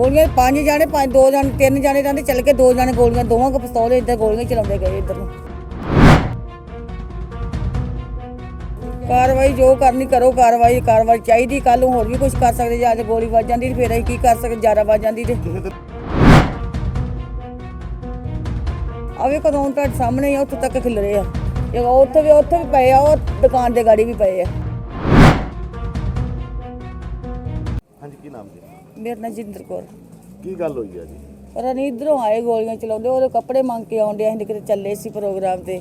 ਗੋਲੀਆਂ ਪੰਜ ਜਾਣੇ, ਪੰਜ ਦੋ ਜਾਣੇ, ਤਿੰਨ ਜਾਣੇ ਜਾਂਦੇ, ਚੱਲ ਕੇ ਦੋ ਜਾਣੇ ਗੋਲੀਆਂ, ਦੋਵਾਂ ਕੋ ਪਿਸਤੌਲ ਇੱਧਰ ਗੋਲੀਆਂ ਚਲਾਉਂਦੇ ਗਏ ਇੱਧਰ ਨੂੰ। ਕਾਰਵਾਈ ਜੋ ਕਰਨੀ ਕਰੋ, ਕਾਰਵਾਈ ਕਾਰਵਾਈ ਚਾਹੀਦੀ ਕੱਲ ਨੂੰ ਹੋਰ ਵੀ ਕੁਝ ਕਰ ਸਕਦੇ, ਜੇ ਅੱਜ ਗੋਲੀ ਵੱਜ ਜਾਂਦੀ ਫਿਰ ਅਸੀਂ ਕੀ ਕਰ ਸਕਦੇ, ਜ਼ਿਆਦਾ ਵੱਜ ਜਾਂਦੀ ਤੇ। ਕਿਸੇ ਤੇ ਆਵੇ ਕਦੋਂ ਤੁਹਾਡੇ ਸਾਹਮਣੇ ਆ, ਉੱਥੇ ਤੱਕ ਖਿਲਰੇ ਆ। ਇਹ ਉੱਥੇ ਵੀ ਉੱਥੇ ਵੀ ਪਏ ਆ, ਉਹ ਦੁਕਾਨ ਦੇ ਗਾੜੀ ਵੀ ਪਏ ਆ। ਮੇਰਾ ਨਾਂ ਜਿੰਦਰ ਕੌਰ। ਕੀ ਗੱਲ ਹੋਈ ਆ ਜੀ? ਪਰ ਨਹੀਂ ਇਧਰੋਂ ਆਏ ਗੋਲੀਆਂ ਚਲਾਉਂਦੇ ਉਹਦੇ ਕੱਪੜੇ ਮੰਗ ਕੇ ਆਉਂਦੇ ਅਸੀਂ ਕਿਤੇ ਚੱਲੇ ਸੀ ਪ੍ਰੋਗਰਾਮ ਤੇ।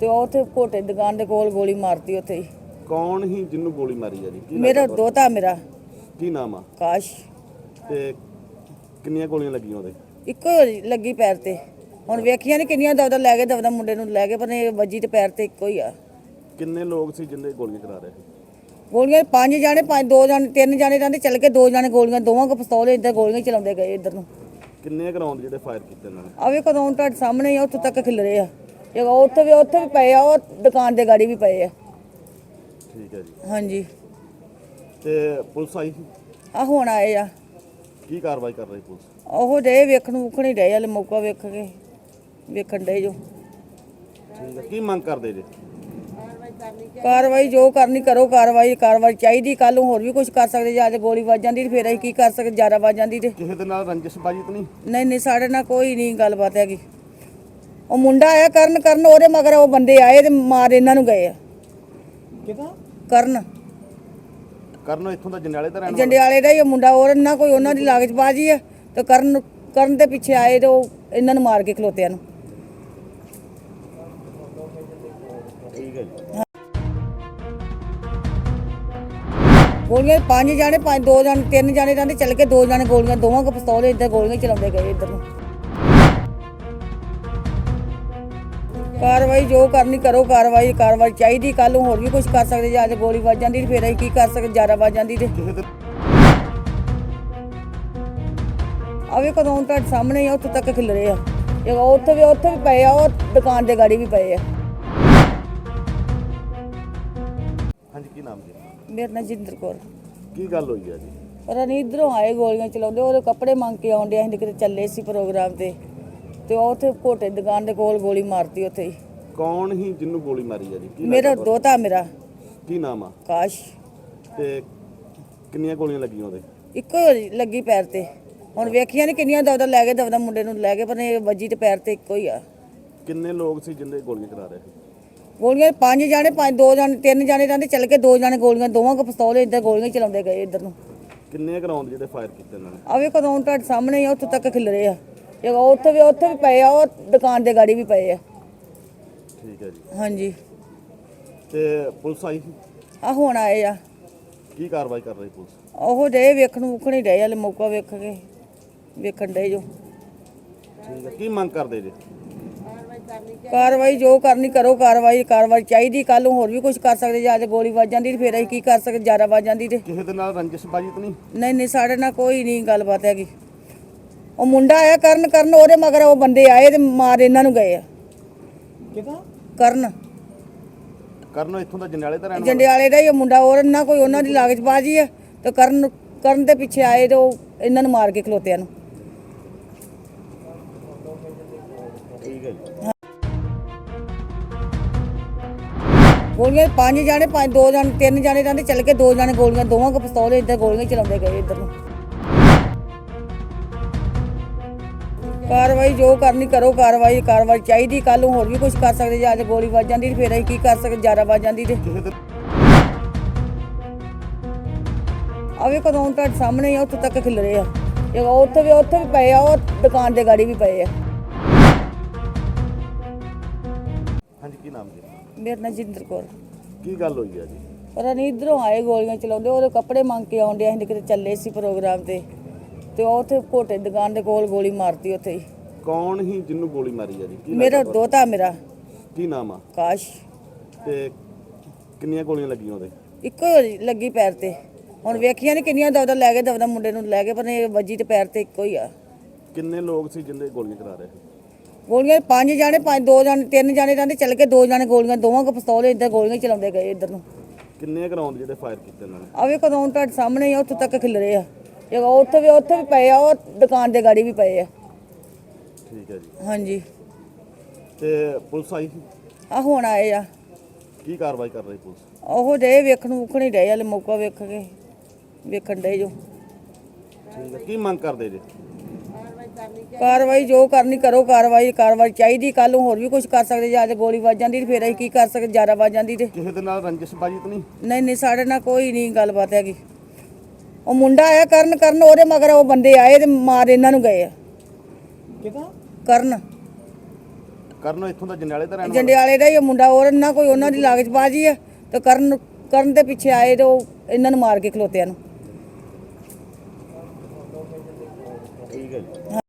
ਤੇ ਉਹ ਉੱਥੇ ਕੋਟੇ ਦੁਕਾਨ ਦੇ ਕੋਲ ਗੋਲੀ ਮਾਰਤੀ ਉੱਥੇ ਹੀ। ਕੌਣ ਹੀ ਜਿਹਨੂੰ ਗੋਲੀ ਮਾਰੀ ਆ ਜੀ? ਕੀ ਮੇਰਾ ਲੱਗਦਾ ਦੋਤਾ ਮੇਰਾ। ਤੁਹਾਨੂੰ? ਕੀ ਨਾਮ ਆ? ਕਾਸ਼। ਤੇ ਕਿੰਨੀਆਂ ਗੋਲੀਆਂ ਲੱਗੀਆਂ ਉਹਦੇ? ਇੱਕੋ ਹੀ ਲੱਗੀ ਪੈਰ ਤੇ। ਹੁਣ ਵੇਖੀਆਂ ਨੇ ਕਿੰਨੀਆਂ ਦਵਦਾ ਲੈ ਗਏ ਦਵਦਾ ਮੁੰਡੇ ਨੂੰ ਲੈ ਗਏ ਪਰ ਇਹ ਵੱਜੀ ਤੇ ਪੈਰ ਤੇ ਇੱਕੋ ਹੀ ਆ। ਕਿੰਨੇ ਲੋਕ ਸੀ ਜਿੰਦੇ ਗੋਲੀਆਂ ਚਲਾ ਰਹੇ ਸੀ? ਗੋਲੀਆਂ ਪੰਜ ਜਾਣੇ ਪੰਜ ਦੋ ਜਾਣੇ ਤਿੰਨ ਜਾਣੇ ਜਾਂਦੇ ਚੱਲ ਕੇ ਦੋ ਜਾਣੇ ਗੋਲੀਆਂ ਦੋਵਾਂ ਕੋ ਪਿਸਤੌਲ ਇੱਧਰ ਗੋਲੀਆਂ ਚਲਾਉਂਦੇ ਗਏ ਇੱਧਰ ਨੂੰ। ਕਿੰਨੇ ਗਰਾਉਂਡ ਜਿਹੜੇ ਫਾਇਰ ਕੀਤੇ ਇਹਨਾਂ ਨੇ? ਆਵੇ ਕਦੋਂ ਤੁਹਾਡੇ ਸਾਹਮਣੇ ਹੀ ਆ ਉੱਥੇ ਤੱਕ ਖਿਲਰੇ ਆ। ਇਹ ਉੱਥੇ ਵੀ ਉੱਥੇ ਵੀ ਪਏ ਆ ਉਹ ਦੁਕਾਨ ਦੇ ਗਾੜੀ ਵੀ ਪਏ ਆ। ਠੀਕ ਹੈ ਜੀ। ਹਾਂਜੀ। ਤੇ ਪੁਲਿਸ ਆਈ ਸੀ? ਆ ਹੁਣ ਆਏ ਆ। ਕੀ ਕਾਰਵਾਈ ਕਰ ਰਹੀ ਪੁਲਿਸ? ਉਹ ਡੇ ਵੇਖਣ ਵੂਖਣ ਹੀ ਡੇ ਹਲੇ ਮੌਕਾ ਵੇਖ ਕੇ ਵੇਖਣ ਡੇ ਜੋ। ਠੀਕ ਹੈ। ਕੀ ਮੰਗ ਕਰਦੇ ਜੀ? ਕਾਰਵਾਈ ਜੋ ਕਰਨੀ ਕਰੋ ਕਾਰਵਾਈ ਕਾਰਵਾਈ ਚਾਹੀਦੀ ਕੱਲ ਨੂੰ ਹੋਰ ਵੀ ਕੁਝ ਕਰ ਸਕਦੇ ਜੇ ਅੱਜ ਗੋਲੀ ਵੱਜ ਜਾਂਦੀ ਤੇ ਫਿਰ ਅਸੀਂ ਕੀ ਕਰ ਸਕਦੇ ਜ਼ਿਆਦਾ ਵੱਜ ਜਾਂਦੀ ਤੇ। ਕਿਸੇ ਦੇ ਨਾਲ ਰੰਜਿਸ਼ਬਾਜੀ ਤਾਂ ਨਹੀਂ? ਨਹੀਂ ਨਹੀਂ ਸਾਡੇ ਨਾਲ ਕੋਈ ਨਹੀਂ ਗੱਲਬਾਤ ਹੈਗੀ। ਉਹ ਮੁੰਡਾ ਆਇਆ ਕਰਨ ਕਰਨ ਉਹਦੇ ਮਗਰ ਉਹ ਬੰਦੇ ਆਏ ਤੇ ਮਾਰ ਇਹਨਾਂ ਨੂੰ ਗਏ ਆ। ਕਿਹਦਾ ਕਰਨ। ਕਰਨ ਇੱਥੋਂ ਦਾ ਜੰਡਿਆਲੇ ਦਾ ਰਹਿਣ ਵਾਲਾ? ਜੰਡਿਆਲੇ ਦਾ ਹੀ ਉਹ ਮੁੰਡਾ ਹੋਰ ਨਾ ਕੋਈ ਉਹਨਾਂ ਦੀ ਲਾਗਚ ਬਾਜੀ ਆ। ਤੇ ਕਰਨ ਕਰਨ ਦੇ ਪਿੱਛੇ ਆਏ ਤੇ ਉਹ ਇਹਨਾਂ ਨੂੰ ਮਾਰ ਕੇ ਖਲੋਤਿਆਂ ਨੂੰ। ਗੋਲੀਆਂ ਪੰਜ ਜਾਣੇ, ਪੰਜ ਦੋ ਜਾਣੇ, ਤਿੰਨ ਜਾਣੇ ਜਾਂਦੇ ਚੱਲ ਕੇ ਦੋ ਜਾਣੇ ਗੋਲੀਆਂ, ਦੋਵਾਂ ਕੋ ਪਿਸਤੌਲ ਇੱਧਰ ਗੋਲੀਆਂ ਚਲਾਉਂਦੇ ਗਏ ਇੱਧਰ ਨੂੰ। ਕਾਰਵਾਈ ਜੋ ਕਰਨੀ ਕਰੋ, ਕਾਰਵਾਈ ਕਾਰਵਾਈ ਚਾਹੀਦੀ ਕੱਲ ਨੂੰ ਹੋਰ ਵੀ ਕੁਝ ਕਰ ਸਕਦੇ, ਜੇ ਅੱਜ ਗੋਲੀ ਵੱਜ ਜਾਂਦੀ ਤੇ ਫਿਰ ਅਸੀਂ ਕੀ ਕਰ ਸਕਦੇ, ਜ਼ਿਆਦਾ ਵੱਜ ਜਾਂਦੀ ਤੇ। ਕਿਸੇ ਦੇ ਕਦੋਂ ਤੁਹਾਡੇ ਸਾਹਮਣੇ ਹੀ ਆ, ਉੱਥੇ ਤੱਕ ਖਿਲ ਰਹੇ ਆ। ਇਹ ਉੱਥੇ ਵੀ ਉੱਥੇ ਵੀ ਪਏ ਆ, ਉਹ ਦੁਕਾਨ ਦੇ ਗਾੜੀ ਵੀ ਪਏ ਆ। ਹਾਂਜੀ, ਕੀ ਨਾਮ ਜੀ? ਮੇਰਾ ਨਾਂ ਜਿੰਦਰ ਕੌਰ। ਕੀ ਗੱਲ ਹੋਈ ਆ ਜੀ? ਪਰ ਨਹੀਂ ਇਧਰੋਂ ਆਏ ਗੋਲੀਆਂ ਚਲਾਉਂਦੇ ਉਹਦੇ ਕੱਪੜੇ ਮੰਗ ਕੇ ਆਉਂਦੇ ਅਸੀਂ ਕਿਤੇ ਚੱਲੇ ਸੀ ਪ੍ਰੋਗਰਾਮ ਤੇ। ਤੇ ਉਹ ਉੱਥੇ ਕੋਟੇ ਦੁਕਾਨ ਦੇ ਕੋਲ ਗੋਲੀ ਮਾਰਤੀ ਉੱਥੇ ਹੀ। ਕੌਣ ਹੀ ਜਿਹਨੂੰ ਗੋਲੀ ਮਾਰੀ ਆ ਜੀ? ਕੀ ਮੇਰਾ ਲੱਗਦਾ ਦੋਤਾ ਮੇਰਾ। ਤੁਹਾਨੂੰ? ਕੀ ਨਾਮ ਆ? ਕਾਸ਼। ਤੇ ਕਿੰਨੀਆਂ ਗੋਲੀਆਂ ਲੱਗੀਆਂ ਉਹਦੇ? ਇੱਕੋ ਹੀ ਲੱਗੀ ਪੈਰ ਤੇ। ਹੁਣ ਵੇਖੀਆਂ ਨੇ ਕਿੰਨੀਆਂ ਦਵਦਾ ਲੈ ਗਏ ਦਵਦਾ ਮੁੰਡੇ ਨੂੰ ਲੈ ਗਏ ਪਰ ਇਹ ਵੱਜੀ ਤੇ ਪੈਰ ਤੇ ਇੱਕੋ ਹੀ ਆ। ਕਿੰਨੇ ਲੋਕ ਸੀ ਜਿੰਦੇ ਗੋਲੀਆਂ ਚਲਾ ਰਹੇ ਸੀ? ਗੋਲੀਆਂ ਪੰਜ ਜਾਣੇ ਪੰਜ ਦੋ ਜਾਣੇ ਤਿੰਨ ਜਾਣੇ ਜਾਂਦੇ ਚੱਲ ਕੇ ਦੋ ਜਾਣੇ ਗੋਲੀਆਂ ਦੋਵਾਂ ਕੋ ਪਿਸਤੌਲ ਇੱਧਰ ਗੋਲੀਆਂ ਚਲਾਉਂਦੇ ਗਏ ਇੱਧਰ ਨੂੰ। ਕਿੰਨੇ ਗਰਾਉਂਡ ਜਿਹੜੇ ਫਾਇਰ ਕੀਤੇ ਇਹਨਾਂ ਨੇ? ਆਵੇ ਕਦੋਂ ਤੁਹਾਡੇ ਸਾਹਮਣੇ ਹੀ ਆ ਉੱਥੇ ਤੱਕ ਖਿਲਰੇ ਆ। ਇਹ ਉੱਥੇ ਵੀ ਉੱਥੇ ਵੀ ਪਏ ਆ ਉਹ ਦੁਕਾਨ ਦੇ ਗਾੜੀ ਵੀ ਪਏ ਆ। ਠੀਕ ਹੈ ਜੀ। ਹਾਂਜੀ। ਤੇ ਪੁਲਿਸ ਆਈ ਸੀ? ਆ ਹੁਣ ਆਏ ਆ। ਕੀ ਕਾਰਵਾਈ ਕਰ ਰਹੀ ਪੁਲਿਸ? ਉਹ ਡੇ ਵੇਖਣ ਵੂਖਣ ਹੀ ਡੇ ਹਲੇ ਮੌਕਾ ਵੇਖ ਕੇ ਵੇਖਣ ਡੇ ਜੋ। ਠੀਕ ਹੈ ਕੀ ਮੰਗ ਕਰਦੇ ਜੀ? ਕਾਰਵਾਈ ਜੋ ਕਰਨੀ ਕਰੋ ਕਾਰਵਾਈ ਕਾਰਵਾਈ ਚਾਹੀਦੀ ਕੱਲ ਨੂੰ ਹੋਰ ਵੀ ਕੁਝ ਕਰ ਸਕਦੇ ਜੇ ਅੱਜ ਗੋਲੀ ਵੱਜ ਜਾਂਦੀ ਤੇ ਫਿਰ ਅਸੀਂ ਕੀ ਕਰ ਸਕਦੇ ਜ਼ਿਆਦਾ ਵੱਜ ਜਾਂਦੀ ਤੇ। ਕਿਸੇ ਦੇ ਨਾਲ ਰੰਜਿਸ਼ਬਾਜੀ ਤਾਂ ਨਹੀਂ? ਨਹੀਂ ਨਹੀਂ ਸਾਡੇ ਨਾਲ ਕੋਈ ਨਹੀਂ ਗੱਲਬਾਤ ਹੈਗੀ। ਉਹ ਮੁੰਡਾ ਆਇਆ ਕਰਨ ਕਰਨ ਉਹਦੇ ਮਗਰ ਉਹ ਬੰਦੇ ਆਏ ਤੇ ਮਾਰ ਇਹਨਾਂ ਨੂੰ ਗਏ ਆ। ਕਿਹਦਾ ਕਰਨ। ਕਰਨ ਇੱਥੋਂ ਦਾ ਜੰਡਿਆਲੇ ਦਾ ਰਹਿਣ ਵਾਲਾ? ਜੰਡਿਆਲੇ ਦਾ ਹੀ ਉਹ ਮੁੰਡਾ ਹੋਰ ਨਾ ਕੋਈ ਉਹਨਾਂ ਦੀ ਲਾਗਚ ਬਾਜੀ ਆ। ਤੇ ਕਰਨ ਕਰਨ ਦੇ ਪਿੱਛੇ ਆਏ ਤੇ ਉਹ ਇਹਨਾਂ ਨੂੰ ਮਾਰ ਕੇ ਖਲੋਤਿਆਂ ਨੂੰ। ਠੀਕ ਹੈ ਗੋਲੀਆਂ ਪੰਜ ਜਾਣੇ, ਪੰਜ ਦੋ ਜਾਣੇ, ਤਿੰਨ ਜਾਣੇ ਜਾਂਦੇ ਚੱਲ ਕੇ ਦੋ ਜਾਣੇ ਗੋਲੀਆਂ, ਦੋਵਾਂ ਕੋ ਪਿਸਤੌਲ ਇੱਧਰ ਗੋਲੀਆਂ ਚਲਾਉਂਦੇ ਗਏ ਇੱਧਰ ਨੂੰ। ਕਾਰਵਾਈ ਜੋ ਕਰਨੀ ਕਰੋ, ਕਾਰਵਾਈ ਕਾਰਵਾਈ ਚਾਹੀਦੀ ਕੱਲ ਨੂੰ ਹੋਰ ਵੀ ਕੁਝ ਕਰ ਸਕਦੇ ਜੇ, ਅੱਜ ਗੋਲੀ ਵੱਜ ਜਾਂਦੀ ਤੇ ਫਿਰ ਅਸੀਂ ਕੀ ਕਰ ਸਕਦੇ, ਜ਼ਿਆਦਾ ਵੱਜ ਜਾਂਦੀ ਤੇ। ਕਿਸੇ ਆਵੇ ਕਦੋਂ ਤੁਹਾਡੇ ਸਾਹਮਣੇ ਆ, ਉੱਥੇ ਤੱਕ ਖਿਲਰੇ ਆ। ਇਹ ਉੱਥੇ ਵੀ ਉੱਥੇ ਵੀ ਪਏ ਆ, ਉਹ ਦੁਕਾਨ ਦੇ ਗਾੜੀ ਵੀ ਪਏ ਆ। ਕੀ ਨਾਮ ਜੀ? ਮੇਰਾ ਨਾਂ ਜਿੰਦਰ ਕੌਰ। ਕੀ ਗੱਲ ਹੋਈ ਆ ਜੀ? ਪਰ ਨਹੀਂ ਇਧਰੋਂ ਆਏ ਗੋਲੀਆਂ ਚਲਾਉਂਦੇ ਉਹਦੇ ਕੱਪੜੇ ਮੰਗ ਕੇ ਆਉਂਦੇ ਅਸੀਂ ਕਿਤੇ ਚੱਲੇ ਸੀ ਪ੍ਰੋਗਰਾਮ ਤੇ। ਤੇ ਉਹ ਉੱਥੇ ਕੋਟੇ ਦੁਕਾਨ ਦੇ ਕੋਲ ਗੋਲੀ ਮਾਰਤੀ ਉੱਥੇ ਹੀ। ਕੌਣ ਹੀ ਜਿਹਨੂੰ ਗੋਲੀ ਮਾਰੀ ਆ ਜੀ? ਕੀ ਮੇਰਾ ਲੱਗਦਾ ਦੋਤਾ ਮੇਰਾ। ਤੁਹਾਨੂੰ? ਕੀ ਨਾਮ ਆ? ਕਾਸ਼। ਤੇ ਕਿੰਨੀਆਂ ਗੋਲੀਆਂ ਲੱਗੀਆਂ ਉਹਦੇ? ਇੱਕੋ ਹੀ ਲੱਗੀ ਪੈਰ ਤੇ। ਹੁਣ ਵੇਖੀਆਂ ਨੇ ਕਿੰਨੀਆਂ ਦਵਦਾ ਲੈ ਗਏ ਦਵਦਾ ਮੁੰਡੇ ਨੂੰ ਲੈ ਗਏ ਪਰ ਇਹ ਵੱਜੀ ਤੇ ਪੈਰ ਤੇ ਇੱਕੋ ਹੀ ਆ। ਕਿੰਨੇ ਲੋਕ ਸੀ ਜਿੰਦੇ ਗੋਲੀਆਂ ਚਲਾ ਰਹੇ? ਸੀ ਗੋਲੀਆਂ ਪੰਜ ਜਾਣੇ ਪੰਜ ਦੋ ਜਾਣੇ ਤਿੰਨ ਜਾਣੇ ਜਾਂਦੇ ਚੱਲ ਕੇ ਦੋ ਜਾਣੇ ਗੋਲੀਆਂ ਦੋਵਾਂ ਕੋ ਪਿਸਤੌਲ ਇੱਧਰ ਗੋਲੀਆਂ ਚਲਾਉਂਦੇ ਗਏ ਇੱਧਰ ਨੂੰ। ਕਿੰਨੇ ਗਰਾਉਂਡ ਜਿਹੜੇ ਫਾਇਰ ਕੀਤੇ ਇਹਨਾਂ ਨੇ? ਆਵੇ ਕਦੋਂ ਤੁਹਾਡੇ ਸਾਹਮਣੇ ਹੀ ਆ ਉੱਥੇ ਤੱਕ ਖਿਲਰੇ ਆ। ਇਹ ਉੱਥੇ ਵੀ ਉੱਥੇ ਵੀ ਪਏ ਆ ਉਹ ਦੁਕਾਨ ਦੇ ਗਾੜੀ ਵੀ ਪਏ ਆ। ਠੀਕ ਹੈ ਜੀ। ਹਾਂਜੀ। ਤੇ ਪੁਲਿਸ ਆਈ ਸੀ? ਆ ਹੁਣ ਆਏ ਆ। ਕੀ ਕਾਰਵਾਈ ਕਰ ਰਹੀ ਪੁਲਿਸ? ਉਹ ਡੇ ਵੇਖਣ ਵੂਖਣ ਹੀ ਡੇ ਹਲੇ ਮੌਕਾ ਵੇਖ ਕੇ ਵੇਖਣ ਡੇ ਜੋ। ਠੀਕ ਹੈ ਕੀ ਮੰਗ ਕਰਦੇ ਜੀ? ਕਾਰਵਾਈ ਜੋ ਕਰਨੀ ਕਰੋ ਕਾਰਵਾਈ ਕਾਰਵਾਈ ਚਾਹੀਦੀ ਕੱਲ ਨੂੰ ਹੋਰ ਵੀ ਕੁਝ ਕਰ ਸਕਦੇ ਜੇ ਅੱਜ ਗੋਲੀ ਵੱਜ ਜਾਂਦੀ ਤੇ ਫਿਰ ਅਸੀਂ ਕੀ ਕਰ ਸਕਦੇ ਜ਼ਿਆਦਾ ਵੱਜ ਜਾਂਦੀ ਤੇ। ਕਿਸੇ ਦੇ ਨਾਲ ਰੰਜਿਸ਼ਬਾਜੀ ਤਾਂ ਨਹੀਂ? ਨਹੀਂ ਨਹੀਂ ਸਾਡੇ ਨਾਲ ਕੋਈ ਨਹੀਂ ਗੱਲਬਾਤ ਹੈਗੀ। ਉਹ ਮੁੰਡਾ ਆਇਆ ਕਰਨ ਕਰਨ ਉਹਦੇ ਮਗਰ ਉਹ ਬੰਦੇ ਆਏ ਤੇ ਮਾਰ ਇਹਨਾਂ ਨੂੰ ਗਏ ਆ। ਕਰਨ। ਕਰਨ ਇੱਥੋਂ ਦਾ ਜੰਡਿਆਲੇ ਦਾ ਰਹਿਣ ਵਾਲਾ? ਜੰਡਿਆਲੇ ਦਾ ਹੀ ਉਹ ਮੁੰਡਾ ਹੋਰ ਨਾ ਕੋਈ ਉਹਨਾਂ ਦੀ ਲਾਗਚ ਬਾਜੀ ਆ। ਤੇ ਕਰਨ ਕਰਨ ਦੇ ਪਿੱਛੇ ਆਏ ਤੇ ਉਹ ਇਹਨਾਂ ਨੂੰ ਮਾਰ ਕੇ ਖਲੋਤਿਆਂ ਨੂੰ।